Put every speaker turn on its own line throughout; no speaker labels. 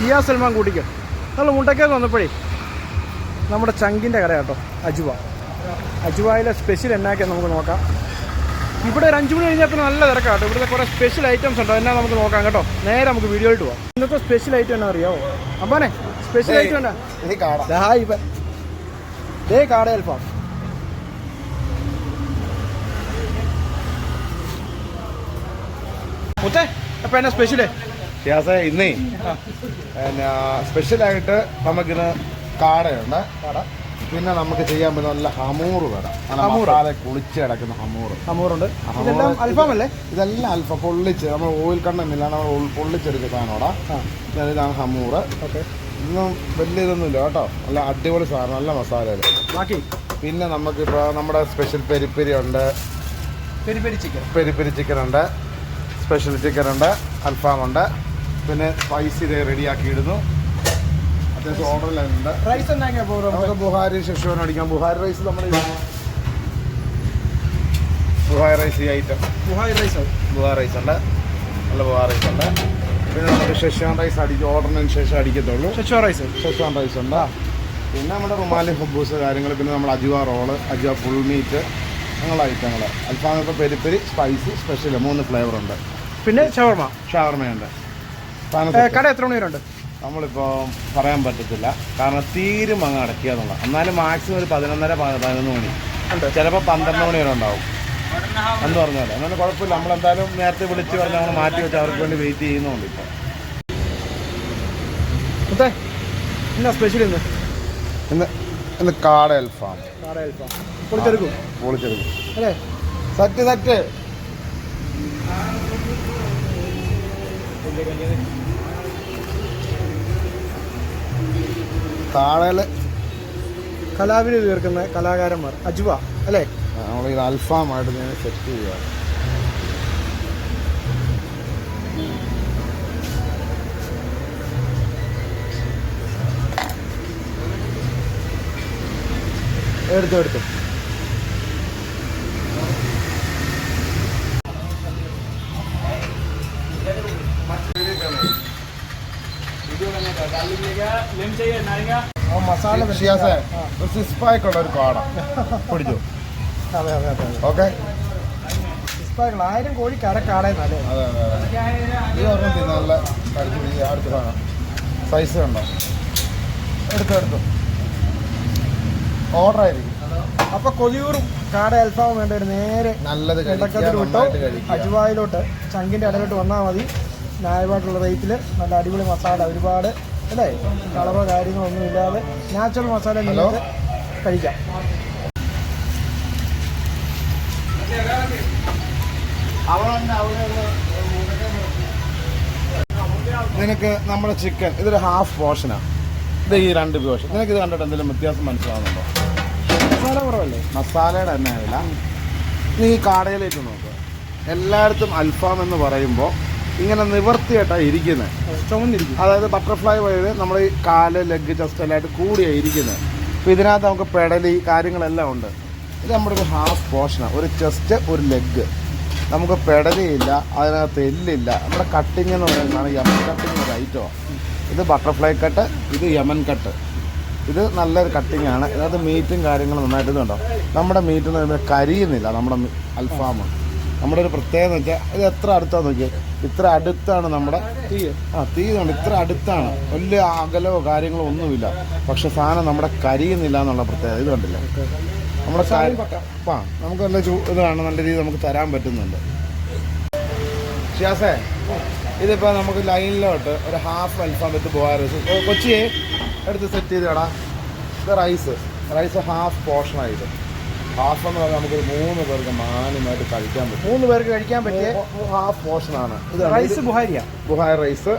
ഷിയ സൽമാൻ കൂട്ടിക്കോ. നമ്മൾ മുണ്ടക്കേന്ന് വന്നപ്പോഴേ നമ്മുടെ ചങ്കിന്റെ കട കേട്ടോ അജുവ. അജുവയിലെ സ്പെഷ്യൽ എന്നാക്കിയാൽ നമുക്ക് നോക്കാം. ഇവിടെ ഒരു അഞ്ച് മണി കഴിഞ്ഞാൽ പിന്നെ നല്ല തിരക്കാണ് കേട്ടോ ഇവിടുത്തെ കുറേ സ്പെഷ്യൽ ഐറ്റംസ് ഉണ്ടോ? എന്നാ നമുക്ക് നോക്കാം കേട്ടോ. നേരെ നമുക്ക് വീഡിയോയിട്ട് പോവാം. ഇന്നത്തെ സ്പെഷ്യൽ ഐറ്റം എന്നാ അറിയാവോ? അമ്പാനെ സ്പെഷ്യൽ ഐറ്റം എന്നാ? ദാ ദേ കാട അൽഫാം. മുത്തേ അപ്പൊ എന്നാ സ്പെഷ്യൽ
ഷിയാസെ ഇന്നേ. പിന്നെ സ്പെഷ്യലായിട്ട് നമുക്കിന്ന് കാടയുണ്ട് കാട. പിന്നെ നമുക്ക് ചെയ്യാൻ പറ്റുന്ന നല്ല ഹമൂറ് വേണം
ആളെ
മസാല കുളിച്ച് കിടക്കുന്ന ഹമൂറ്.
ഹമൂറുണ്ട്.
ഹമൂറ്
ഇതെല്ലാം അൽഫാം അല്ലേ
ഇതെല്ലാം അൽഫ. പൊള്ളിച്ച് നമ്മൾ ഓയിൽ കണ്ണെന്നില്ല നമ്മൾ പൊള്ളിച്ചെടുക്കുന്ന സാധനോടാ
ആ.
ഇതാണ് ഹമൂറ്.
ഓക്കെ.
ഇന്നും വലിയ ഇതൊന്നുമില്ല കേട്ടോ. നല്ല അടിപൊളി സാധനം നല്ല മസാലയിൽ
ബാക്കി?
പിന്നെ നമുക്കിപ്പോൾ നമ്മുടെ സ്പെഷ്യൽ പെരിപ്പെരി ഉണ്ട്.
Peri peri chicken
peri peri chicken ഉണ്ട്. സ്പെഷ്യൽ ചിക്കൻ ഉണ്ട്. അൽഫാം ഉണ്ട് പിന്നെ സ്പൈസി റെഡിയാക്കി ഇടുന്നു അത്യാവശ്യം ഓർഡറിലുണ്ട്
റൈസ് എന്നാക്കിയാ പോകും
നമുക്ക് ബുഹാരി ശിശുവിന് അടിക്കാം. ബുഹാരി റൈസ് നമ്മൾ ബുഹാരി റൈസ് ഈ item
Buhari rice
Buhari rice ഉണ്ട്. നല്ല ബുഹാർ റൈസ് ഉണ്ട്. പിന്നെ നമുക്ക് ശശാൻ റൈസ് അടിക്കും ഓർഡറിന് ശേഷം അടിക്കത്തുള്ളൂ.
ഷെച്ചോ റൈസ്
ശശാൻ റൈസ് ഉണ്ട്. പിന്നെ നമ്മുടെ റുമാലി ഹബൂസ് കാര്യങ്ങൾ പിന്നെ നമ്മുടെ അജുവ റോൾ അജുവ ഫുൾ മീറ്റ് അങ്ങനെയുള്ള ഐറ്റങ്ങൾ അൽഫാം ഇപ്പോൾ പെരിപ്പെരി സ്പൈസി സ്പെഷ്യൽ മൂന്ന് ഫ്ലേവർ ഉണ്ട്.
പിന്നെ ഷവർമ.
ഷവർമയുണ്ട്.
ഏ, കട എത്ര മണി വരെ ഉണ്ട്
നമ്മളിപ്പോൾ പറയാൻ പറ്റത്തില്ല. കാരണം തീരും അങ്ങ് അടക്കുക എന്നുള്ള എന്നാലും മാക്സിമം ഒരു പതിനൊന്നര പതിനൊന്ന് മണി. ചിലപ്പോൾ പന്ത്രണ്ട് മണി വരെ ഉണ്ടാവും. എന്ന് പറഞ്ഞാൽ എന്നാലും കുഴപ്പമില്ല. നമ്മളെന്തായാലും നേരത്തെ വിളിച്ച് പറഞ്ഞ് നമ്മൾ മാറ്റി വെച്ച് അവർക്ക് വേണ്ടി വെയിറ്റ് ചെയ്യുന്നുണ്ട് ഇപ്പോൾ
സത്യ എന്നാ സ്പെഷ്യൽ ഇന്ന്?
ഇന്ന് ഇന്ന് കാട അൽഫാം
കാട അൽഫാം പൊളിച്ചെടുക്കും.
പൊളിച്ചെടുക്കും.
അല്ലേ?
സറ്റ് സറ്റ്. കാടയിൽ
കലാവിന് തീർക്കുന്ന കലാകാരന്മാർ. അജുവ അല്ലേ?
നമ്മൾ ഇത് അൽഫാമായിട്ട് ഞാൻ സെറ്റ് ചെയ്യുക എടുത്തു എടുത്തു.
മസാല
ഷിയാസേ ഒരു ഒരു കാട പിടിച്ചു.
അതെ അതെ അതെ
ഓക്കെ.
ഇസ്പാകൾ ആയിരം കോഴി കര കാടേന്നല്ലേ
അതെ അതെ ഈ നല്ല കടിച്ചു അടുത്ത സാധനം. സൈസ് കണ്ടോ എടുത്തു എടുത്തു. ഓർഡർ ആയിരിക്കും.
അപ്പൊ കൊതിയൂറും കാട അൽഫാം വേണ്ട ഒരു നേരെ
നല്ലത്
വിട്ടോ? അജുവായിലോട്ട് ചങ്കിന്റെ ഇടയിലോട്ട് വന്നാൽ മതി. ന്യായമായിട്ടുള്ള റേറ്റിൽ നല്ല അടിപൊളി മസാല ഒരുപാട് അല്ലേ? കളറോ കാര്യങ്ങളോ ഒന്നും ഇല്ലാതെ നാച്ചുറൽ മസാല നിങ്ങൾക്ക് കഴിക്കാം.
നിനക്ക് നമ്മുടെ ചിക്കൻ ഇതൊരു ഹാഫ് പോർഷനാണ് ഇത് ഈ രണ്ട് പോർഷൻ നിനക്ക് ഇത് കണ്ടിട്ട് എന്തെങ്കിലും വ്യത്യാസം മനസ്സിലാവുന്നുണ്ടോ?
മസാല കുറവല്ലേ?
മസാലയുടെ തന്നെ ആയില്ല. നീ ഈ കാടയിലേക്ക് നോക്കുക എല്ലായിടത്തും അൽഫാം എന്ന് പറയുമ്പോൾ ഇങ്ങനെ നിവർത്തിയായിട്ടാണ് ഇരിക്കുന്നത്.
ചുമന്നിരിക്കും
അതായത് ബട്ടർഫ്ലൈ വഴി നമ്മൾ ഈ കാൽ ലെഗ് ചെസ്റ്റ് എല്ലായിട്ട് കൂടിയാണ് ഇരിക്കുന്നത്. അപ്പോൾ ഇതിനകത്ത് നമുക്ക് പെടലി കാര്യങ്ങളെല്ലാം ഉണ്ട്. ഇത് നമ്മുടെ ഒരു ഹാഫ് പോർഷനാണ് ഒരു ചെസ്റ്റ് ഒരു ലെഗ് നമുക്ക് പെടലിയില്ല അതിനകത്ത് എല്ലില്ല. നമ്മുടെ കട്ടിങ് എന്ന് പറയുന്നതാണ് യമൻ കട്ടിങ് ഒരു ഐറ്റമാണ് ഇത് ബട്ടർഫ്ലൈ കട്ട് ഇത് യമൻ കട്ട് ഇത് നല്ലൊരു കട്ടിങ് ആണ്. ഇതിനകത്ത് മീറ്റും കാര്യങ്ങളും നന്നായിട്ട് ഇതുണ്ടോ? നമ്മുടെ മീറ്റ് എന്ന് പറയുമ്പോൾ കരിയുന്നില്ല. നമ്മുടെ മി- അൽഫാം നമ്മുടെ ഒരു പ്രത്യേകത എന്ന് വെച്ചാൽ ഇത് എത്ര അടുത്താന്ന് നോക്കിയാൽ ഇത്ര അടുത്താണ് നമ്മുടെ
തീ.
ആ തീ കൊണ്ട് ഇത്ര അടുത്താണ്. വലിയ അകലോ കാര്യങ്ങളോ ഒന്നുമില്ല. പക്ഷെ സാധനം നമ്മുടെ കരിയുന്നില്ല എന്നുള്ള പ്രത്യേകത. ഇത് കണ്ടില്ല? നമ്മുടെ. ആ നമുക്ക് നല്ല ചൂ ഇതാണ് നല്ല രീതിയിൽ നമുക്ക് തരാൻ പറ്റുന്നുണ്ട്. ഷിയാസേ ഇതിപ്പോൾ നമുക്ക് ലൈനിലോട്ട് ഒരു ഹാഫ് അൽഫാം വെച്ച് ബോയർ കൊച്ചിയെ എടുത്ത് സെറ്റ് ചെയ്തടാ ഇത് റൈസ് റൈസ് ഹാഫ് പോർഷനായിട്ട് ഹാഫ് എന്ന് പറഞ്ഞാൽ നമുക്കൊരു മൂന്ന് പേർക്ക് മാന്യമായിട്ട് കഴിക്കാൻ പറ്റും.
മൂന്ന് പേർക്ക് കഴിക്കാൻ പറ്റിയ
ഹാഫ് പോർഷനാണ് ഇത്
റൈസ് ബുഹാരിയ.
ബുഹാരി റൈസ്.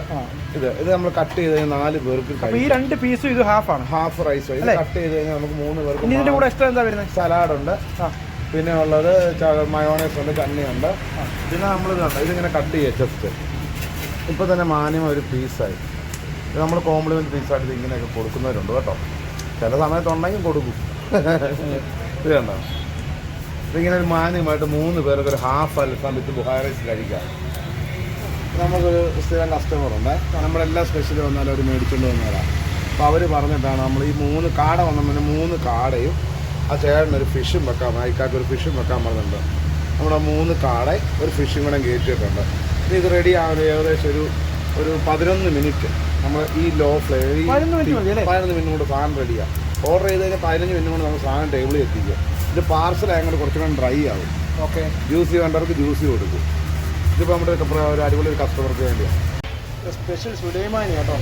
ഇത് ഇത് നമ്മൾ കട്ട് ചെയ്ത് കഴിഞ്ഞാൽ നാല് പേർക്ക്
ഈ രണ്ട് പീസും ഇത് ഹാഫ് ആണ്.
ഹാഫ് റൈസ് ഇത് കട്ട് ചെയ്ത് കഴിഞ്ഞാൽ നമുക്ക് മൂന്ന് പേർക്ക്
ഇതിന്റെ കൂടെ എക്സ്ട്രാ എന്താ വരുന്നത്
സലാഡ് ഉണ്ട്. പിന്നെ ഉള്ളത് മയോണൈസ് ഉണ്ട് ചണ്ണിയുണ്ട് പിന്നെ നമ്മൾ കണ്ട ഇതിങ്ങനെ കട്ട് ചെയ്യുക ജസ്റ്റ് ഇപ്പൊ തന്നെ മാന്യം ഒരു പീസായി ഇത് നമ്മൾ കോംപ്ലിമെന്റ് പീസായിട്ട് ഇങ്ങനെയൊക്കെ കൊടുക്കുന്നവരുണ്ട് കേട്ടോ. ചില സമയത്തുണ്ടെങ്കിൽ കൊടുക്കും. ഇത് കണ്ടോ? ഇതിങ്ങനെ ഒരു മാന്യമായിട്ട് മൂന്ന് പേർക്ക് ഒരു ഹാഫ് അൽഫാം വിത്ത് ബുഹാർ റൈസ് കഴിക്കാം. നമുക്കൊരു സ്ഥിരം കസ്റ്റമർ ഉണ്ട്. നമ്മളെല്ലാ സ്പെഷ്യൽ വന്നാലും അവർ മേടിച്ചുകൊണ്ട് വന്നവരാണ് അപ്പോൾ അവർ പറഞ്ഞിട്ടാണ് നമ്മൾ ഈ മൂന്ന് കാട വന്ന പിന്നെ മൂന്ന് കാടയും ആ ചേട്ടനൊരു ഫിഷും വെക്കാം അയക്കാക്ക് ഒരു ഫിഷും വെക്കാൻ പറഞ്ഞിട്ടുണ്ട്. നമ്മുടെ മൂന്ന് കാട ഒരു ഫിഷും കൂടെ കയറ്റിയിട്ടുണ്ട് ഇനി ഇത് റെഡി ആവാൻ ഏകദേശം ഒരു ഒരു പതിനൊന്ന് മിനിറ്റ് നമ്മൾ ഈ ലോ ഫ്ലെയിം
പതിനൊന്ന്
മിനിറ്റ് കൊണ്ട് സാധനം റെഡിയാണ് ഓർഡർ ചെയ്ത് കഴിഞ്ഞാൽ പതിനഞ്ച് മിനിറ്റ് കൊണ്ട് നമുക്ക് സാധനം ടേബിളിൽ എത്തിക്കുക ഇത് പാർസൽ ആയങ്ങോട്ട് കുറച്ചും കൂടെ ഡ്രൈ ആവും.
ഓക്കെ
ജ്യൂസ് വേണ്ടവർക്ക് ജ്യൂസ് കൊടുക്കും. ഇതിപ്പോൾ നമ്മുടെ ഒരു ഒരു അടിപൊളി ഒരു കസ്റ്റമർക്ക് വേണ്ടിയാണ്
സ്പെഷ്യൽ സുലൈമാനി കേട്ടോ